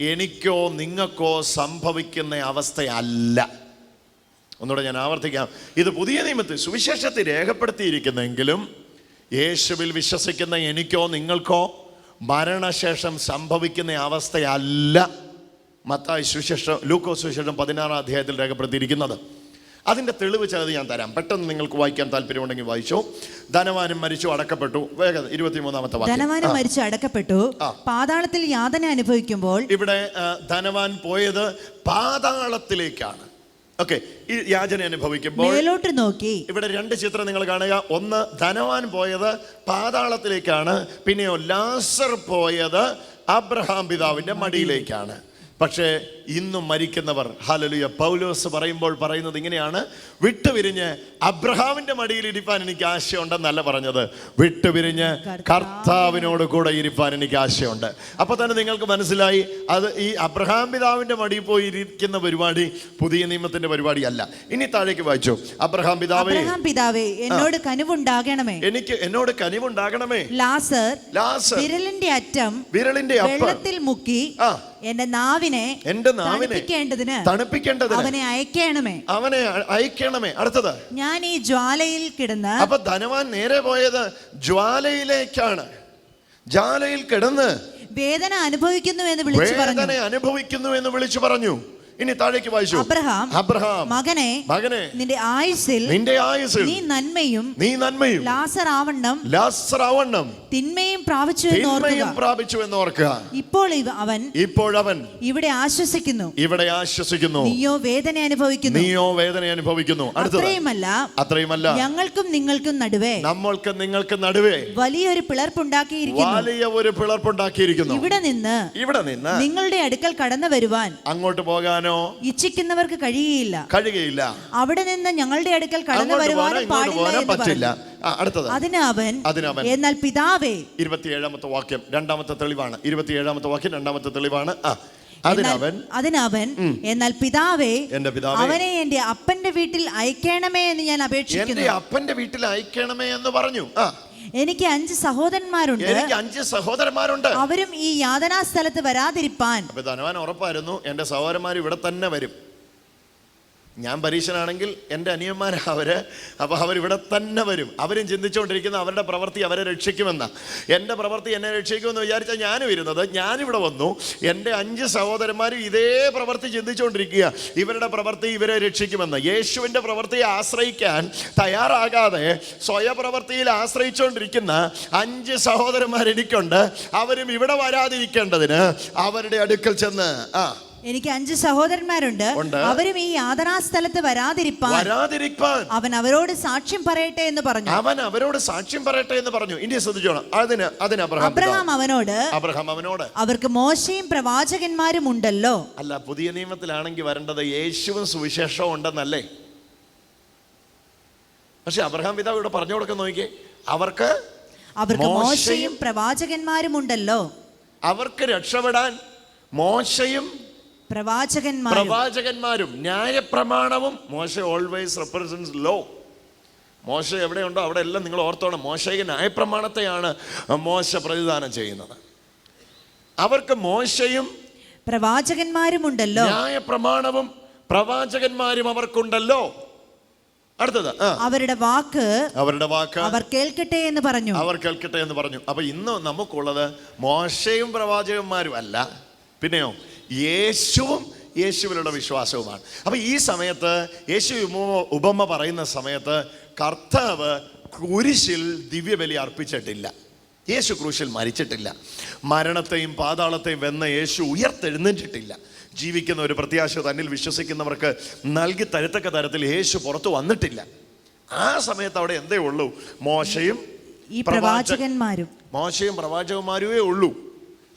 എനിക്കോ നിങ്ങൾക്കോ സംഭവിക്കുന്ന അവസ്ഥയല്ല. ഒന്നുകൂടെ ഞാൻ ആവർത്തിക്കാം. ഇത് പുതിയ നിയമത്തിൽ സുവിശേഷത്തിൽ രേഖപ്പെടുത്തിയിരിക്കുന്നെങ്കിലും യേശുവിൽ വിശ്വസിക്കുന്ന എനിക്കോ നിങ്ങൾക്കോ മരണശേഷം സംഭവിക്കുന്ന അവസ്ഥയല്ല. മത്തായി സുവിശേഷം ലൂക്കോ സുവിശേഷം പതിനാറാം അധ്യായത്തിൽ രേഖപ്പെടുത്തിയിരിക്കുന്നത്. അതിന്റെ തെളിവ് ചിലത് ഞാൻ തരാം. പെട്ടെന്ന് നിങ്ങൾക്ക് വായിക്കാൻ താല്പര്യമുണ്ടെങ്കിൽ വായിച്ചോ. ധനവാനും മരിച്ചു അടക്കപ്പെട്ടു. വേഗം ഇരുപത്തിമൂന്നാമത്തെ ധനവാനും മരിച്ചു അടക്കപ്പെട്ടു. പാതാളത്തിൽ യാതന അനുഭവിക്കുമ്പോൾ ഇവിടെ ധനവാൻ പോയത് പാതാളത്തിലേക്കാണ്. ഓക്കെ ഈ യാചന അനുഭവിക്കുമ്പോൾ മേലോട്ട് നോക്കി. ഇവിടെ രണ്ട് ചിത്രം നിങ്ങൾ കാണുക. ഒന്ന് ധനവാൻ പോയത് പാതാളത്തിലേക്കാണ്. പിന്നെയോ ലാസർ പോയത് അബ്രഹാം പിതാവിന്റെ മടിയിലേക്കാണ്. പക്ഷേ ഇന്നും മരിക്കുന്നവർ ഹാലലുയ പൗലോസ് പറയുമ്പോൾ പറയുന്നത് ഇങ്ങനെയാണ്. വിട്ടുപിരിഞ്ഞ് അബ്രഹാമിന്റെ മടിയിൽ ഇരിപ്പാൻ എനിക്ക് ആശയമുണ്ടെന്നല്ല പറഞ്ഞത്. വിട്ടുപിരിഞ്ഞ് കർത്താവിനോട് കൂടെ ഇരിപ്പാൻ എനിക്ക് ആശയമുണ്ട് അപ്പൊ തന്നെ നിങ്ങൾക്ക് മനസ്സിലായി അത് ഈ അബ്രഹാം പിതാവിന്റെ മടിയിൽ പോയി ഇരിക്കുന്ന പരിപാടി പുതിയ നിയമത്തിന്റെ പരിപാടി അല്ല. ഇനി താഴേക്ക് വായിച്ചു. അബ്രഹാം പിതാവേ. പിതാവേ എന്നോട് കനിവുണ്ടാകണമേ. എനിക്ക് എന്നോട് കനിവുണ്ടാകണമേ. ലാസർ ലാസർ. വിരലിന്റെ അറ്റം വിരലിന്റെ വെള്ളത്തിൽ മുക്കി. എന്റെ നാവിനെ എന്റെ നാവിനെ തണുപ്പിക്കേണ്ടതിന് തണുപ്പിക്കേണ്ടതിന് അവനെ അയക്കണമേ. അവനെ അയക്കണമേ. അടുത്തത്. ഞാൻ ഈ ജ്വാലയിൽ കിടന്ന് അപ്പൊ ധനവാൻ നേരെ പോയത് ജ്വാലയിലേക്കാണ്. ജ്വാലയിൽ കിടന്ന് വേദന അനുഭവിക്കുന്നു എന്ന് വിളിച്ചു പറഞ്ഞു. വേദന അനുഭവിക്കുന്നു എന്ന് വിളിച്ചു പറഞ്ഞു. ഇനി താഴേക്ക് വായിച്ചു. Abraham Abraham. മകനെ മകനെ. നിന്റെ ആയുസ്സിൽ നിന്റെ ആയുസ്സിൽ നീ നന്മയും നീ നന്മയും ലാസർ ആവണ്ണം ലാസ്രാവണ്ണം തിന്മയും പ്രാപിച്ചു എന്ന് ഓർക്കുക. പ്രാപിച്ചു എന്ന് ഓർക്കുക. ഇപ്പോൾ അവൻ ഇപ്പോഴവൻ ഇവിടെ ആശ്വസിക്കുന്നു. ഇവിടെ ആശ്വസിക്കുന്നു. നീയോ വേദന അനുഭവിക്കുന്നു. നീയോ വേദന അനുഭവിക്കുന്നു. അത്രയുമല്ല അത്രയുമല്ല. ഞങ്ങൾക്കും നിങ്ങൾക്കും നടുവേ. നമ്മൾക്ക് നിങ്ങൾക്ക് നടുവേ. വലിയൊരു പിളർപ്പുണ്ടാക്കിയിരിക്കുന്നു. വലിയ ഒരു പിളർപ്പുണ്ടാക്കിയിരിക്കുന്നു. ഇവിടെ നിന്ന് ഇവിടെ നിന്ന് നിങ്ങളുടെ അടുക്കൽ കടന്നു വരുവാൻ അങ്ങോട്ട് പോകാനോ ഇച്ഛിക്കുന്നവർക്ക് കഴിയുകയില്ല. കഴിയുകയില്ല. അവിടെ നിന്ന് ഞങ്ങളുടെ അടുക്കൽ കടന്നു വരുവാനും പാടില്ല അടുത്തത്. അതിനവൻ അതിനവൻ എന്നാൽ പിതാവേ. ഇരുപത്തിയേഴാമത്തെ വാക്യം രണ്ടാമത്തെ തെളിവാണ്. ഇരുപത്തിയേഴാമത്തെ വാക്യം രണ്ടാമത്തെ തെളിവാണ്. ആ അതിനവൻ അതിനവൻ എന്നാൽ പിതാവേ എന്റെ പിതാവേ. അവനെ എന്റെ അപ്പന്റെ വീട്ടിൽ അയക്കണമേ എന്ന് ഞാൻ എന്റെ അപേക്ഷിക്കുന്നു അപ്പന്റെ വീട്ടിൽ അയക്കണമേ എന്ന് പറഞ്ഞു. ആ എനിക്ക് അഞ്ച് സഹോദരന്മാരുണ്ട്. എനിക്ക് അഞ്ച് സഹോദരന്മാരുണ്ട്. അവരും ഈ യാതനാ സ്ഥലത്ത് വരാതിരിപ്പാൻ. അപ്പൊ ധനവാൻ ഉറപ്പായിരുന്നു എന്റെ സഹോദരന്മാർ ഇവിടെ തന്നെ വരും. ഞാൻ പരീക്ഷനാണെങ്കിൽ എന്റെ അനിയന്മാരാണ് അവർ അപ്പോൾ അവരിവിടെ തന്നെ വരും. അവരും ചിന്തിച്ചുകൊണ്ടിരിക്കുന്ന അവരുടെ പ്രവൃത്തി അവരെ രക്ഷിക്കുമെന്ന. എന്റെ പ്രവൃത്തി എന്നെ രക്ഷിക്കുമെന്ന് വിചാരിച്ചാൽ ഞാനും ഇരുന്നത്. ഞാനിവിടെ വന്നു. എന്റെ അഞ്ച് സഹോദരന്മാരും ഇതേ പ്രവൃത്തി ചിന്തിച്ചുകൊണ്ടിരിക്കുക. ഇവരുടെ പ്രവൃത്തി ഇവരെ രക്ഷിക്കുമെന്ന്. യേശുവിന്റെ പ്രവൃത്തിയെ ആശ്രയിക്കാൻ തയ്യാറാകാതെ സ്വയപ്രവൃത്തിയിൽ ആശ്രയിച്ചുകൊണ്ടിരിക്കുന്ന അഞ്ച് സഹോദരന്മാരെനിക്കുണ്ട് അവരും ഇവിടെ വരാതിരിക്കേണ്ടതിന് അവരുടെ അടുക്കൽ ചെന്ന് ആ എനിക്ക് അഞ്ച് സഹോദരന്മാരുണ്ട്. അവരും ഈ യാതനാ സ്ഥലത്ത് വരാതിരിപ്പാൻ. വരാതിരിക്കാൻ അവൻ അവരോട് സാക്ഷ്യം പറയട്ടെ എന്ന് പറഞ്ഞു. അവൻ അവരോട് സാക്ഷ്യം പറയട്ടെ എന്ന് പറഞ്ഞു. ഇനി ശ്രദ്ധിച്ചോണം. അതിന് അതിന് അബ്രഹാം അബ്രഹാം അവനോട് അബ്രഹാം അവനോട്. അവർക്ക് മോശയും പ്രവാചകന്മാരും ഉണ്ടല്ലോ. അല്ല പുതിയ നിയമത്തിലാണെങ്കിൽ വരേണ്ടത് യേശുവും സുവിശേഷവും ഉണ്ടെന്നല്ലേ? പക്ഷെ അബ്രഹാം പിതാവ് ഇവിടെ പറഞ്ഞു കൊടുക്കാൻ നോക്കിയേ. അവർക്ക് അവർക്ക് മോശയും പ്രവാചകന്മാരും ഉണ്ടല്ലോ. അവർക്ക് രക്ഷപ്പെടാൻ മോശയും പ്രവാചകന്മാരും. പ്രവാചകന്മാരും ന്യായപ്രമാണവും മോശ ഓൾവേസ് റെപ്രസെൻസ് ലോ മോശ എവിടെയുണ്ടോ അവിടെ എല്ലാം നിങ്ങൾ ഓർത്തോണം. മോശയ്ക്ക് ന്യായപ്രമാണത്തെയാണ് മോശ പ്രതിദാനം ചെയ്യുന്നത്. അവർക്ക് മോശയും പ്രവാചകന്മാരും ഉണ്ടല്ലോ ന്യായപ്രമാണവും പ്രവാചകന്മാരും അവർക്കുണ്ടല്ലോ. അടുത്തത് അവരുടെ വാക്ക് അവരുടെ വാക്ക് അവർ കേൾക്കട്ടെ എന്ന് പറഞ്ഞു. അവർ കേൾക്കട്ടെ എന്ന് പറഞ്ഞു. അപ്പൊ ഇന്ന് നമുക്കുള്ളത് മോശയും പ്രവാചകന്മാരും അല്ല. പിന്നെയോ? യേശുവും യേശുവിലുള്ള വിശ്വാസവുമാണ്. അപ്പൊ ഈ സമയത്ത് യേശു ഉപമ- ഉപമ പറയുന്ന സമയത്ത് കർത്താവ് കുരിശിൽ ദിവ്യബലി അർപ്പിച്ചിട്ടില്ല. യേശു ക്രൂശിൽ മരിച്ചിട്ടില്ല. മരണത്തെയും പാതാളത്തെയും വെന്ന യേശു ഉയർത്തെഴുന്നേറ്റിട്ടില്ല. ജീവിക്കുന്ന ഒരു പ്രത്യാശ തന്നിൽ വിശ്വസിക്കുന്നവർക്ക് നൽകി തരത്തക്ക തരത്തിൽ യേശു പുറത്തു വന്നിട്ടില്ല. ആ സമയത്ത് അവിടെ എന്തേ ഉള്ളൂ? മോശയും ഈ പ്രവാചകന്മാരും മോശയും പ്രവാചകന്മാരുമേ ഉള്ളൂ.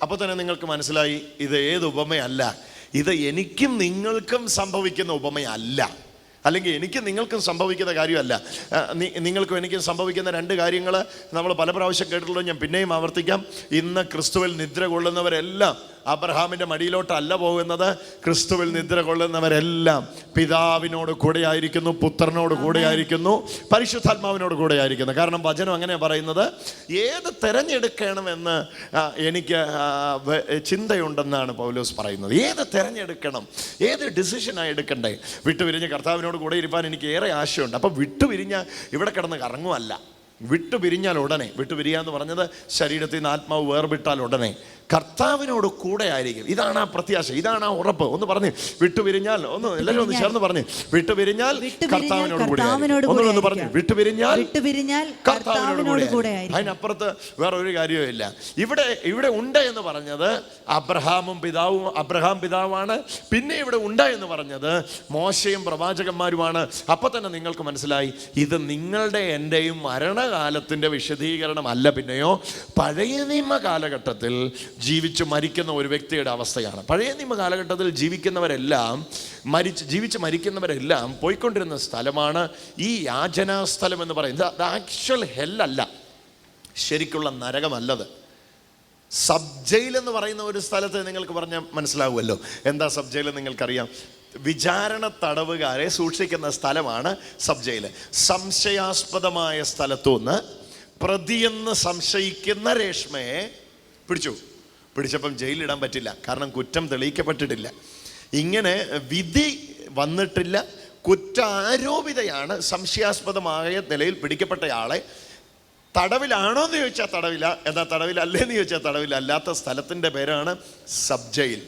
അപ്പോൾ തന്നെ നിങ്ങൾക്ക് മനസ്സിലായി ഇത് ഏത് ഉപമയല്ല. ഇത് എനിക്കും നിങ്ങൾക്കും സംഭവിക്കുന്ന ഉപമയല്ല. അല്ലെങ്കിൽ എനിക്ക് നിങ്ങൾക്കും സംഭവിക്കുന്ന കാര്യമല്ല. നിങ്ങൾക്കും എനിക്കും സംഭവിക്കുന്ന രണ്ട് കാര്യങ്ങൾ നമ്മൾ പല പ്രാവശ്യം കേട്ടിട്ടുള്ളത് ഞാൻ പിന്നെയും ആവർത്തിക്കാം. ഇന്ന് ക്രിസ്തുവിൽ നിദ്ര കൊള്ളുന്നവരെല്ലാം അബ്രഹാമിന്റെ മടിയിലോട്ടല്ല പോകുന്നത്. ക്രിസ്തുവിൽ നിദ്ര കൊള്ളുന്നവരെല്ലാം പിതാവിനോട് കൂടെയായിരിക്കുന്നു പുത്രനോട് കൂടെയായിരിക്കുന്നു പരിശുദ്ധാത്മാവിനോട് കൂടെയായിരിക്കുന്നു. കാരണം വചനം അങ്ങനെ പറയുന്നത് ഏത് തിരഞ്ഞെടുക്കണമെന്ന് എനിക്ക് ചിന്തയുണ്ടെന്നാണ് പൗലോസ് പറയുന്നത്. ഏത് തിരഞ്ഞെടുക്കണം ഏത് ഡിസിഷനാണ് എടുക്കണ്ടേ? വിട്ടുപിരിഞ്ഞ് കർത്താവിനോട് കൂടെ ഇരിപ്പാൻ എനിക്ക് ഏറെ ആശയമുണ്ട്. അപ്പോൾ വിട്ടുപിരിഞ്ഞ ഇവിടെ കിടന്ന് കറങ്ങുമല്ല വിട്ടുപിരിഞ്ഞാൽ ഉടനെ. വിട്ടുപിരിയാന്ന് പറഞ്ഞത് ശരീരത്തിൽ നിന്ന് ആത്മാവ് വേർവിട്ടാൽ ഉടനെ. കർത്താവിനോട് കൂടെ ആയിരിക്കും. ഇതാണ് ആ പ്രത്യാശ ഇതാണ് ആ ഉറപ്പ്. ഒന്ന് പറഞ്ഞ് വിട്ടുപിരിഞ്ഞാൽ ഒന്ന് എല്ലാവരും ഒന്ന് ചേർന്ന് പറഞ്ഞു വിട്ടുപിരിഞ്ഞാൽ കർത്താവിനോട് കൂടെ കർത്താവിനോട് ഒന്ന് പറഞ്ഞു വിട്ടുപിരിഞ്ഞാൽ വിട്ടുപിരിഞ്ഞാൽ കർത്താവിനോട് കൂടെ അതിനപ്പുറത്ത് വേറെ ഒരു കാര്യവും ഇല്ല. ഇവിടെ ഇവിടെ ഉണ്ട് എന്ന് പറഞ്ഞത് അബ്രഹാമും പിതാവും അബ്രഹാം പിതാവാണ്. പിന്നെ ഇവിടെ ഉണ്ട് എന്ന് പറഞ്ഞത് മോശയും പ്രവാചകന്മാരുമാണ്. അപ്പൊ തന്നെ നിങ്ങൾക്ക് മനസ്സിലായി ഇത് നിങ്ങളുടെ എന്റെയും മരണകാലത്തിന്റെ വിശദീകരണം അല്ല പിന്നെയോ. പഴയ നിയമ കാലഘട്ടത്തിൽ ജീവിച്ചു മരിക്കുന്ന ഒരു വ്യക്തിയുടെ അവസ്ഥയാണ്. പഴയ നിയമ കാലഘട്ടത്തിൽ ജീവിക്കുന്നവരെല്ലാം മരിച്ച് ജീവിച്ച് മരിക്കുന്നവരെല്ലാം പോയിക്കൊണ്ടിരുന്ന സ്ഥലമാണ് ഈ യാചനാ സ്ഥലം എന്ന് പറയുന്നത്. ആക്ച്വൽ ഹെല്ലല്ല ശരിക്കുള്ള നരകമല്ലത്. സബ് ജയിൽ എന്ന് പറയുന്ന ഒരു സ്ഥലത്ത് നിങ്ങൾക്ക് പറഞ്ഞാൽ മനസ്സിലാവുമല്ലോ. എന്താ സബ് ജയിൽ നിങ്ങൾക്കറിയാം? വിചാരണ തടവുകാരെ സൂക്ഷിക്കുന്ന സ്ഥലമാണ് സബ് ജയിൽ സംശയാസ്പദമായ സ്ഥലത്തുനിന്ന് പ്രതിയെന്ന് സംശയിക്കുന്ന രേഷ്മയെ പിടിച്ചു. പിടിച്ചപ്പം ജയിലിടാൻ പറ്റില്ല. കാരണം കുറ്റം തെളിയിക്കപ്പെട്ടിട്ടില്ല. ഇങ്ങനെ വിധി വന്നിട്ടില്ല. കുറ്റാരോപിതയാണ് സംശയാസ്പദമായ നിലയിൽ പിടിക്കപ്പെട്ടയാളെ. തടവിലാണോ എന്ന് ചോദിച്ചാൽ തടവില. എന്നാൽ തടവിലല്ലേ എന്ന് ചോദിച്ചാൽ തടവിലല്ലാത്ത സ്ഥലത്തിന്റെ പേരാണ് സബ് ജയിൽ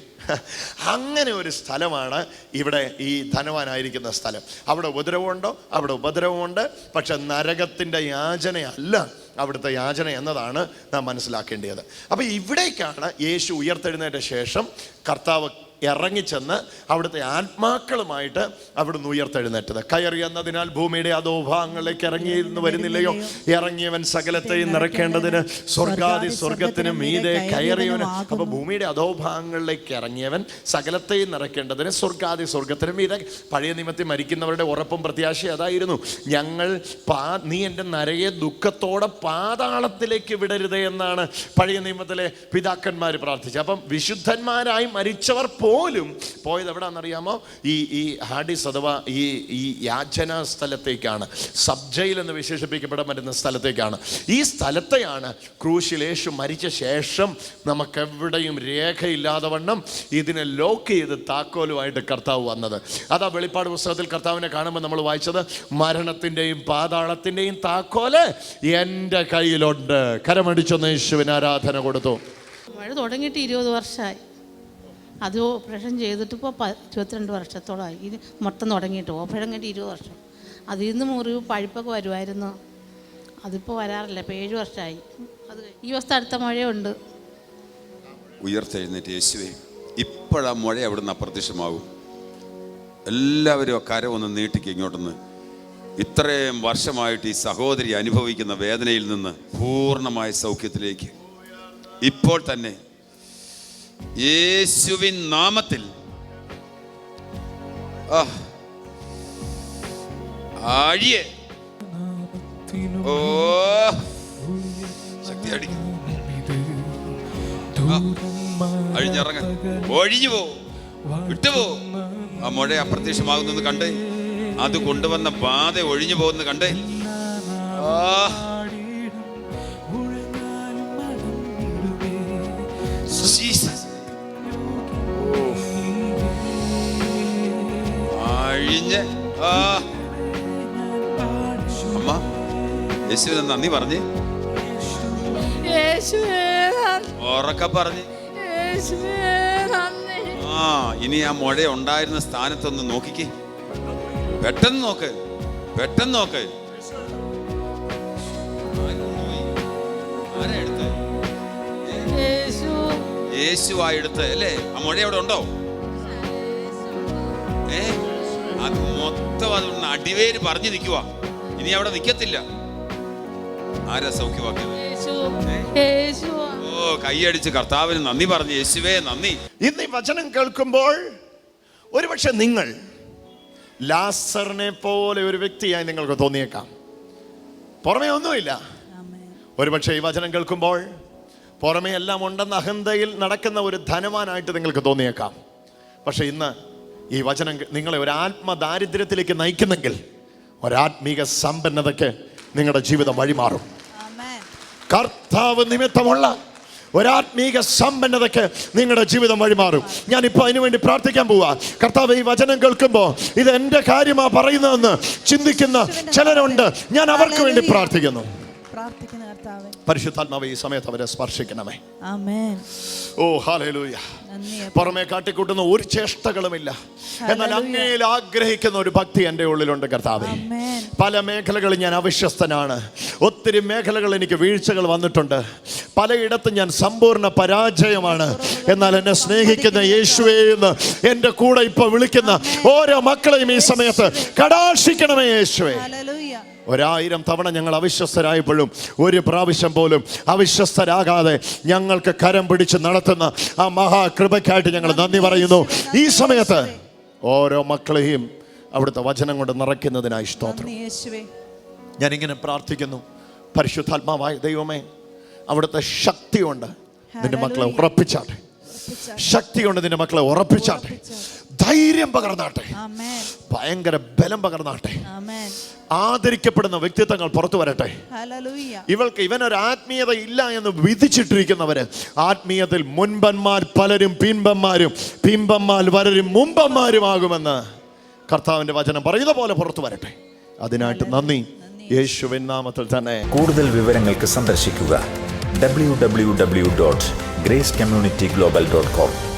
അങ്ങനെ ഒരു സ്ഥലമാണ് ഇവിടെ ഈ ധനവാനായിരിക്കുന്ന സ്ഥലം. അവിടെ ഉപദ്രവമുണ്ടോ? അവിടെ ഉപദ്രവമുണ്ട്. പക്ഷെ നരകത്തിന്റെ യാചനയല്ല. അവിടുത്തെ യാചന എന്നതാണ് നാം മനസ്സിലാക്കേണ്ടത്. അപ്പോൾ ഇവിടേക്കാണ് യേശു ഉയർത്തെഴുന്നതിന്റെ ശേഷം കർത്താവ് ഇറങ്ങിച്ചെന്ന് അവിടുത്തെ ആത്മാക്കളുമായിട്ട് അവിടുന്ന് ഉയർത്തെഴുന്നേറ്റത്. കയറി എന്നതിനാൽ ഭൂമിയുടെ അധോഭാഗങ്ങളിലേക്ക് ഇറങ്ങിയിരുന്നു വരുന്നില്ലയോ? ഇറങ്ങിയവൻ സകലത്തെയും നിറയ്ക്കേണ്ടതിന് സ്വർഗാദി സ്വർഗത്തിന് മീതെ കയറിയവന് അപ്പൊ ഭൂമിയുടെ അധോഭാഗങ്ങളിലേക്ക് ഇറങ്ങിയവൻ സകലത്തെയും നിറയ്ക്കേണ്ടതിന് സ്വർഗാദി സ്വർഗത്തിന് മീതെ. പഴയ നിയമത്തിൽ മരിക്കുന്നവരുടെ ഉറപ്പും പ്രത്യാശ അതായിരുന്നു. ഞങ്ങൾ പാ നീ എന്റെ നരയെ ദുഃഖത്തോടെ പാതാളത്തിലേക്ക് വിടരുതേ എന്നാണ് പഴയ നിയമത്തിലെ പിതാക്കന്മാർ പ്രാർത്ഥിച്ചത്. അപ്പം വിശുദ്ധന്മാരായി മരിച്ചവർ പോലും പോയത് എവിടാണെന്നറിയാമോ? ഈ ഈ ഹാഡിസ് അഥവാ ഈ ഈ യാചന സ്ഥലത്തേക്കാണ്. സബ് ജയിൽ എന്ന് വിശേഷിപ്പിക്കപ്പെടാൻ പറ്റുന്ന സ്ഥലത്തേക്കാണ്. ഈ സ്ഥലത്തെയാണ് ക്രൂശിലേശു മരിച്ച ശേഷം നമുക്കെവിടെയും രേഖയില്ലാതെ വണ്ണം ഇതിനെ ലോക്ക് ചെയ്ത് താക്കോലുമായിട്ട് കർത്താവ് വന്നത്. അതാ വെളിപ്പാട് പുസ്തകത്തിൽ കർത്താവിനെ കാണുമ്പോൾ നമ്മൾ വായിച്ചത് മരണത്തിന്റെയും പാതാളത്തിന്റെയും താക്കോൽ എന്റെ കയ്യിലുണ്ട്. കരമടിച്ചൊന്ന് യേശുവിന് ആരാധന കൊടുത്തു. മഴ തുടങ്ങിയിട്ട് ഇരുപത് വർഷമായി. അത് ഓപ്പറേഷൻ ചെയ്തിട്ട് ഇപ്പോൾ ഇരുപത്തിരണ്ട് വർഷത്തോളമായി ഇത് മൊത്തം തുടങ്ങിയിട്ട് ഓപ്പറേഷൻ കഴിഞ്ഞിട്ട് ഇരുപത് വർഷം. അതിൽ നിന്ന് മുറിവ് പഴുപ്പൊക്കെ വരുമായിരുന്നു. അതിപ്പോൾ വരാറില്ല ഇപ്പോൾ ഏഴ് വർഷമായി അത് ഈ വസ്തു അടുത്ത മഴയുണ്ട്. ഉയർത്തെഴുന്നേറ്റ് യേശുവേ ഇപ്പോഴാ മഴ അവിടുന്ന് അപ്രത്യക്ഷമാകും എല്ലാവരും ആ കര ഒന്ന് നീട്ടിക്ക് ഇങ്ങോട്ടൊന്ന്. ഇത്രയും വർഷമായിട്ട് ഈ സഹോദരി അനുഭവിക്കുന്ന വേദനയിൽ നിന്ന് പൂർണമായ സൗഖ്യത്തിലേക്ക്. ഇപ്പോൾ തന്നെ യേശുവിൻ നാമത്തിൽ. ആഴിയെ. ഓ. ശക്തി അടിക്കുന്നു ആ, അഴിഞ്ഞിറങ്ങ. ഒഴിഞ്ഞു പോ. വിട്ടുപോ ആ മുഴ അപ്രത്യക്ഷമാകുന്നത് കണ്ടേ. അത് കൊണ്ടുവന്ന ബാധ ഒഴിഞ്ഞു പോകുന്നത് കണ്ടേ. ആ. അഴിഞ്ഞ് ആ. അമ്മ യേശുവിന് നന്ദി പറഞ്ഞ്. ഉറക്കെ പറഞ്ഞ്. ആ ഇനി ആ മുഴ ഉണ്ടായിരുന്ന സ്ഥാനത്തൊന്ന് നോക്കിക്കേ. പെട്ടെന്ന് നോക്ക്. പെട്ടെന്ന് നോക്ക്? യേശു. യേശു ആ എടുത്ത് അല്ലേ? ആ മുഴ അവിടെ ഉണ്ടോ? ഏ? അത് മൊത്തം അതൊന്ന് അടിവേര് പറഞ്ഞു നിൽക്കുക ഇനി അവിടെ നിൽക്കത്തില്ല. ആരാ സൗഖ്യമാക്കിയത്? ഓ കൈയടിച്ച് കർത്താവിന് നന്ദി പറഞ്ഞു. യേശുവേ നന്ദി. ഇന്ന് ഈ വചനം കേൾക്കുമ്പോൾ ഒരുപക്ഷെ നിങ്ങൾ ലാസറിനെ പോലെ ഒരു വ്യക്തിയായി നിങ്ങൾക്ക് തോന്നിയേക്കാം. പുറമേ ഒന്നുമില്ല. ആമേൻ. ഒരുപക്ഷെ ഈ വചനം കേൾക്കുമ്പോൾ പുറമേ എല്ലാം ഉണ്ടെന്ന അഹന്തയിൽ നടക്കുന്ന ഒരു ധനവാനായിട്ട് നിങ്ങൾക്ക് തോന്നിയേക്കാം. പക്ഷെ ഇന്ന് ഈ വചനം നിങ്ങളെ ഒരു ആത്മദാരിദ്ര്യത്തിലേക്ക് നയിക്കുന്നെങ്കിൽ ഒരാത്മീക സമ്പന്നതയ്ക്ക് നിങ്ങളുടെ ജീവിതം വഴിമാറും. കർത്താവ് നിമിത്തമുള്ള ഒരാത്മീക സമ്പന്നതയ്ക്ക് നിങ്ങളുടെ ജീവിതം വഴിമാറും. ഞാനിപ്പോൾ അതിനു വേണ്ടി പ്രാർത്ഥിക്കാൻ പോവാ. കർത്താവ് ഈ വചനം കേൾക്കുമ്പോൾ ഇത് എന്റെ കാര്യമാ പറയുന്നതെന്ന് ചിന്തിക്കുന്ന ചിലരുണ്ട്. ഞാൻ അവർക്ക് വേണ്ടി പ്രാർത്ഥിക്കുന്നു. പ്രാർത്ഥിക്കുന്ന കർത്താവേ. പരിശുദ്ധാത്മാവ് ഈ സമയത്ത് അവരെ സ്പർശിക്കണമേ. ആമേൻ. ഓ ഹാലേലൂയ. പുറമെ കാട്ടിക്കൂട്ടുന്ന ഒരു ചേഷ്ടകളുമില്ല. എന്നാൽ. അങ്ങയിൽ ആഗ്രഹിക്കുന്ന ഒരു ഭക്തി എന്റെ ഉള്ളിലുണ്ട് കർത്താവേ. പല മേഖലകളിൽ ഞാൻ അവിശ്വസ്തനാണ്. ഒത്തിരി മേഖലകൾ എനിക്ക് വീഴ്ചകൾ വന്നിട്ടുണ്ട്. പലയിടത്തും ഞാൻ സമ്പൂർണ പരാജയമാണ്. എന്നാൽ എന്നെ സ്നേഹിക്കുന്ന യേശുവേ എന്ന് എന്റെ കൂടെ ഇപ്പൊ വിളിക്കുന്ന ഓരോ മക്കളെയും ഈ സമയത്ത് കടാക്ഷിക്കണമേ യേശുവേ. ഒരായിരം തവണ ഞങ്ങൾ അവിശ്വസ്തരായപ്പോഴും ഒരു പ്രാവശ്യം പോലും അവിശ്വസ്തരാകാതെ ഞങ്ങൾക്ക് കരം പിടിച്ച് നടത്തുന്ന ആ മഹാകൃപയ്ക്കായിട്ട് ഞങ്ങൾ നന്ദി പറയുന്നു. ഈ സമയത്ത് ഓരോ മക്കളെയും അവിടുത്തെ വചനം കൊണ്ട് നിറയ്ക്കുന്നതിനായി സ്തോത്രം. ഞാനിങ്ങനെ പ്രാർത്ഥിക്കുന്നു. പരിശുദ്ധാത്മാവായ ദൈവമേ അവിടുത്തെ ശക്തി കൊണ്ട് നിന്റെ മക്കളെ ഉറപ്പിച്ചാട്ടെ. ശക്തി കൊണ്ട് നിന്റെ മക്കളെ ഉറപ്പിച്ചാട്ടെ. ധൈര്യം പകർന്നാട്ടെ. ആമേൻ ഭയങ്കര ബലം പകർന്നാട്ടെ. ആമേൻ ആദരിക്കപ്പെടുന്ന വ്യക്തിത്വങ്ങൾ പുറത്തു വരട്ടെ. ഇവൾക്ക് ഇവനൊരു ആത്മീയത ഇല്ല എന്ന് വിധിച്ചിട്ടിരിക്കുന്നവര് ആത്മീയത്തിൽ മുൻപന്മാർ പലരും പിൻപന്മാരും പിൻപന്മാർ വരരും മുമ്പന്മാരുമാകുമെന്ന് കർത്താവിന്റെ വചനം പറയുന്ന പോലെ പുറത്തു വരട്ടെ. അതിനായിട്ട് നന്ദി. യേശുവിൻ നാമത്തിൽ തന്നെ. കൂടുതൽ വിവരങ്ങൾക്ക് സന്ദർശിക്കുക. W W W dot grace community global dot com